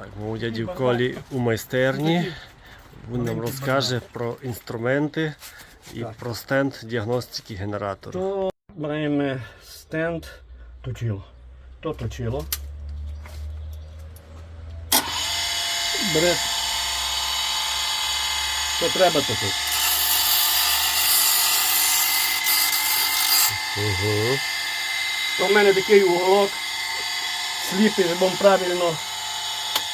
Так, у дяді Колі у майстерні. Він нам розкаже про інструменти і про стенд діагностики генератора. То маємо стенд точило. То точило. Бере. Що треба тут. Угу. То в мене такий уголок сліпий, щоб правильно,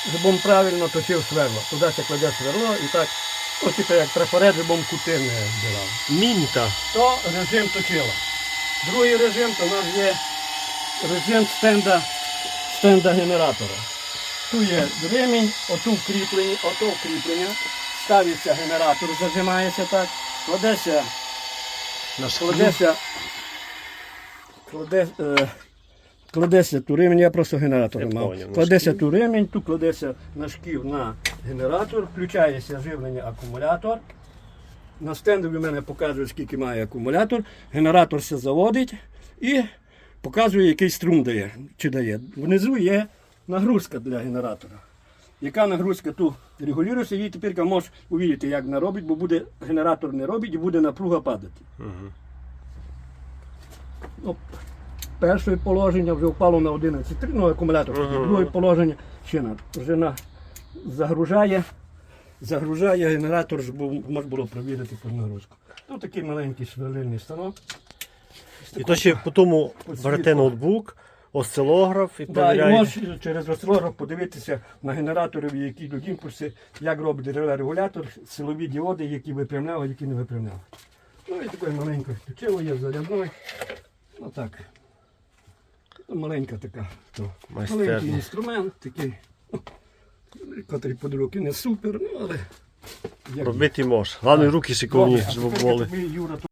щоб правильно точив сверло. Туди ще кладе сверло і так, ось типу як трафарет, щоб кути не вбирав. Мінта. То режим точила. Другий режим то у нас є режим стенда, стенда генератора. Тут є ремінь, оту вкріплення, ото вкріплення. Ставиться генератор, зажимається так, кладеться, кладеться, кладе, е, кладеться ту ремінь, я просто генератор Я мав. поняв, на Кладеться ту ремінь, тут кладеться на шків на генератор, включається живлення акумулятор. На стендові в мене показує, скільки має акумулятор. Генератор все заводить і показує, який струм дає. Чи дає. Внизу є нагрузка для генератора. Яка нагрузка тут регулюється, і тепер можеш увидіти, як вона робить, бо буде генератор не робить і буде напруга падати. Угу. Ну, перше положення вже впало на 11,3, ну акумулятор. Ага. Друге положення ще вже на, загружає, загружає генератор, щоб можна було провірити під нагрузку. Тут такий маленький сверлильний станок. І то ще по тому берете ноутбук, осцилограф і Да, і перевіряєте. можеш через осцилограф подивитися на генераторі, які йдуть імпульси, як робить регулятор, силові діоди, які випрямляли, які не випрямляли. Ну і такий маленький точило є зарядний. Ну так. Маленька така. То. Маленький інструмент, такий, котрий під руки не супер, ну але. Робити можеш. Головне руки шиковні, щоб були.